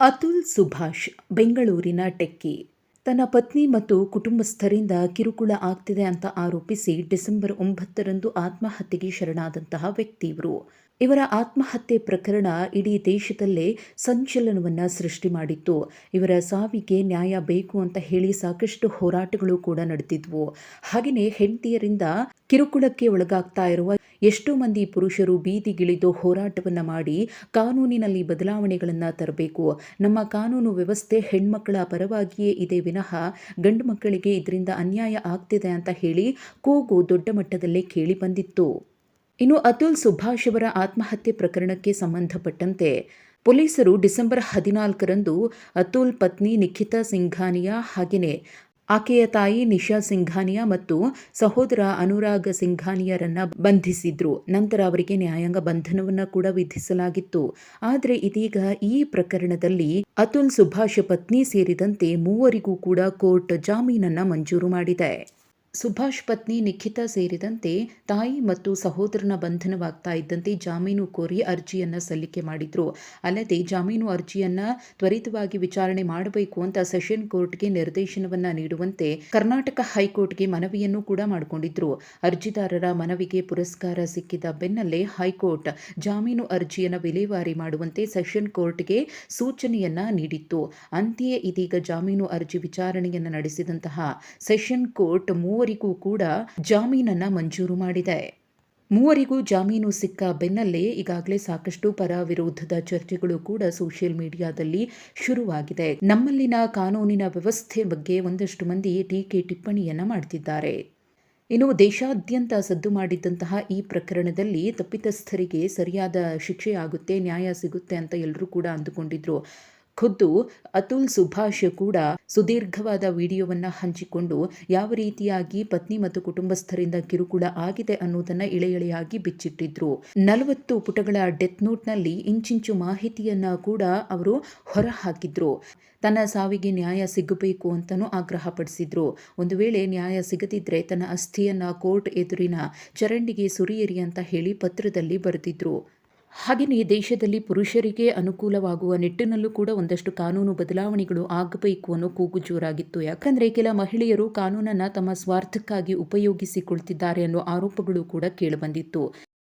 ಅತುಲ್ ಸುಭಾಷ್, ಬೆಂಗಳೂರಿನ ಟೆಕ್ಕಿ. ತನ್ನ ಪತ್ನಿ ಮತ್ತು ಕುಟುಂಬಸ್ಥರಿಂದ ಕಿರುಕುಳ ಆಗ್ತಿದೆ ಅಂತ ಆರೋಪಿಸಿ ಡಿಸೆಂಬರ್ ಒಂಬತ್ತರಂದು ಆತ್ಮಹತ್ಯೆಗೆ ಶರಣಾದಂತಹ ವ್ಯಕ್ತಿ ಇವರು. ಇವರ ಆತ್ಮಹತ್ಯೆ ಪ್ರಕರಣ ಇಡೀ ದೇಶದಲ್ಲೇ ಸಂಚಲನವನ್ನು ಸೃಷ್ಟಿ ಮಾಡಿತ್ತು. ಇವರ ಸಾವಿಗೆ ನ್ಯಾಯ ಬೇಕು ಅಂತ ಹೇಳಿ ಸಾಕಷ್ಟು ಹೋರಾಟಗಳು ಕೂಡ ನಡೆದಿದ್ವು. ಹಾಗೆಯೇ ಹೆಂಡತಿಯರಿಂದ ಕಿರುಕುಳಕ್ಕೆ ಒಳಗಾಗ್ತಾ ಇರುವ ಎಷ್ಟೋ ಮಂದಿ ಪುರುಷರು ಬೀದಿಗಿಳಿದು ಹೋರಾಟವನ್ನು ಮಾಡಿ ಕಾನೂನಿನಲ್ಲಿ ಬದಲಾವಣೆಗಳನ್ನು ತರಬೇಕು. ನಮ್ಮ ಕಾನೂನು ವ್ಯವಸ್ಥೆ ಹೆಣ್ಮಕ್ಕಳ ಪರವಾಗಿಯೇ ಇದೆ. ವಿನಃ ಗಂಡು ಮಕ್ಕಳಿಗೆ ಇದರಿಂದ ಅನ್ಯಾಯ ಆಗ್ತಿದೆ ಅಂತ ಹೇಳಿ ಕೂಗು ದೊಡ್ಡ ಮಟ್ಟದಲ್ಲೇ ಕೇಳಿ ಬಂದಿತ್ತು. ಇನ್ನು ಅತುಲ್ ಸುಭಾಷ್ ಅವರ ಆತ್ಮಹತ್ಯೆ ಪ್ರಕರಣಕ್ಕೆ ಸಂಬಂಧಪಟ್ಟಂತೆ ಪೊಲೀಸರು ಡಿಸೆಂಬರ್ ಹದಿನಾಲ್ಕರಂದು ಅತುಲ್ ಪತ್ನಿ ನಿಖಿತಾ ಸಿಂಘಾನಿಯಾ ಹಾಗೆಯೇ ಆಕೆಯ ತಾಯಿ ನಿಶಾ ಸಿಂಘಾನಿಯಾ ಮತ್ತು ಸಹೋದರ ಅನುರಾಗ ಸಿಂಘಾನಿಯರನ್ನ ಬಂಧಿಸಿದ್ರು. ನಂತರ ಅವರಿಗೆ ನ್ಯಾಯಾಂಗ ಬಂಧನವನ್ನ ಕೂಡ ವಿಧಿಸಲಾಗಿತ್ತು. ಆದರೆ ಇದೀಗ ಈ ಪ್ರಕರಣದಲ್ಲಿ ಅತುಲ್ ಸುಭಾಷ್ ಪತ್ನಿ ಸೇರಿದಂತೆ ಮೂವರಿಗೂ ಕೂಡ ಕೋರ್ಟ್ ಜಾಮೀನನ್ನ ಮಂಜೂರು ಮಾಡಿದೆ. ಸುಭಾಷ್ ಪತ್ನಿ ನಿಖಿತಾ ಸೇರಿದಂತೆ ತಾಯಿ ಮತ್ತು ಸಹೋದರನ ಬಂಧನವಾಗ್ತಾ ಇದ್ದಂತೆ ಜಾಮೀನು ಕೋರಿ ಅರ್ಜಿಯನ್ನು ಸಲ್ಲಿಕೆ ಮಾಡಿದ್ರು. ಅಲ್ಲದೆ ಜಾಮೀನು ಅರ್ಜಿಯನ್ನ ತ್ವರಿತವಾಗಿ ವಿಚಾರಣೆ ಮಾಡಬೇಕು ಅಂತ ಸೆಷನ್ ಕೋರ್ಟ್ಗೆ ನಿರ್ದೇಶನವನ್ನ ನೀಡುವಂತೆ ಕರ್ನಾಟಕ ಹೈಕೋರ್ಟ್ಗೆ ಮನವಿಯನ್ನು ಕೂಡ ಮಾಡಿಕೊಂಡಿದ್ರು. ಅರ್ಜಿದಾರರ ಮನವಿಗೆ ಪುರಸ್ಕಾರ ಸಿಕ್ಕಿದ ಬೆನ್ನಲ್ಲೇ ಹೈಕೋರ್ಟ್ ಜಾಮೀನು ಅರ್ಜಿಯನ್ನು ವಿಲೇವಾರಿ ಮಾಡುವಂತೆ ಸೆಷನ್ ಕೋರ್ಟ್ಗೆ ಸೂಚನೆಯನ್ನ ನೀಡಿತ್ತು. ಅಂತೆಯೇ ಇದೀಗ ಜಾಮೀನು ಅರ್ಜಿ ವಿಚಾರಣೆಯನ್ನು ನಡೆಸಿದಂತಹ ಸೆಷನ್ ಕೋರ್ಟ್ ಮೂವರಿಗೂ ಕೂಡ ಜಾಮೀನನ್ನ ಮಂಜೂರು ಮಾಡಿದೆ. ಮೂವರಿಗೂ ಜಾಮೀನು ಸಿಕ್ಕ ಬೆನ್ನಲ್ಲೇ ಈಗಾಗಲೇ ಸಾಕಷ್ಟು ಪರ ವಿರೋಧದ ಚರ್ಚೆಗಳು ಕೂಡ ಸೋಷಿಯಲ್ ಮೀಡಿಯಾದಲ್ಲಿ ಶುರುವಾಗಿದೆ. ನಮ್ಮಲ್ಲಿನ ಕಾನೂನಿನ ವ್ಯವಸ್ಥೆ ಬಗ್ಗೆ ಒಂದಷ್ಟು ಮಂದಿ ಟೀಕೆ ಟಿಪ್ಪಣಿಯನ್ನ ಮಾಡ್ತಿದ್ದಾರೆ. ಇನ್ನು ದೇಶಾದ್ಯಂತ ಸದ್ದು ಮಾಡಿದ್ದಂತಹ ಈ ಪ್ರಕರಣದಲ್ಲಿ ತಪ್ಪಿತಸ್ಥರಿಗೆ ಸರಿಯಾದ ಶಿಕ್ಷೆಯಾಗುತ್ತೆ ನ್ಯಾಯ ಸಿಗುತ್ತೆ ಅಂತ ಎಲ್ಲರೂ ಕೂಡ ಅಂದುಕೊಂಡಿದ್ರು. ಖುದ್ದು ಅತುಲ್ ಸುಭಾಷ್ ಕೂಡ ಸುದೀರ್ಘವಾದ ವಿಡಿಯೋವನ್ನು ಹಂಚಿಕೊಂಡು ಯಾವ ರೀತಿಯಾಗಿ ಪತ್ನಿ ಮತ್ತು ಕುಟುಂಬಸ್ಥರಿಂದ ಕಿರುಕುಳ ಆಗಿದೆ ಅನ್ನೋದನ್ನ ಇಳೆ ಎಳೆಯಾಗಿ ಬಿಚ್ಚಿಟ್ಟಿದ್ರು. ನಲವತ್ತು ಪುಟಗಳ ಡೆತ್ ನೋಟ್ನಲ್ಲಿ ಇಂಚಿಂಚು ಮಾಹಿತಿಯನ್ನ ಕೂಡ ಅವರು ಹೊರಹಾಕಿದ್ರು. ತನ್ನ ಸಾವಿಗೆ ನ್ಯಾಯ ಸಿಗಬೇಕು ಅಂತಲೂ ಆಗ್ರಹಪಡಿಸಿದ್ರು ಒಂದು ವೇಳೆ ನ್ಯಾಯ ಸಿಗದಿದ್ರೆ ತನ್ನ ಅಸ್ಥಿಯನ್ನ ಕೋರ್ಟ್ ಎದುರಿನ ಚರಂಡಿಗೆ ಸುರಿಯಿರಿ ಅಂತ ಹೇಳಿ ಪತ್ರದಲ್ಲಿ ಬರೆದಿದ್ರು. ಹಾಗೆಯೇ ದೇಶದಲ್ಲಿ ಪುರುಷರಿಗೆ ಅನುಕೂಲವಾಗುವ ನಿಟ್ಟಿನಲ್ಲೂ ಕೂಡ ಒಂದಷ್ಟು ಕಾನೂನು ಬದಲಾವಣೆಗಳು ಆಗಬೇಕು ಅನ್ನೋ ಕೂಗು ಜೋರಾಗಿತ್ತು. ಯಾಕಂದ್ರೆ ಕೆಲ ಮಹಿಳೆಯರು ಕಾನೂನನ್ನ ತಮ್ಮ ಸ್ವಾರ್ಥಕ್ಕಾಗಿ ಉಪಯೋಗಿಸಿಕೊಳ್ತಿದ್ದಾರೆ ಅನ್ನೋ ಆರೋಪಗಳು ಕೂಡ ಕೇಳಿಬಂದಿತ್ತು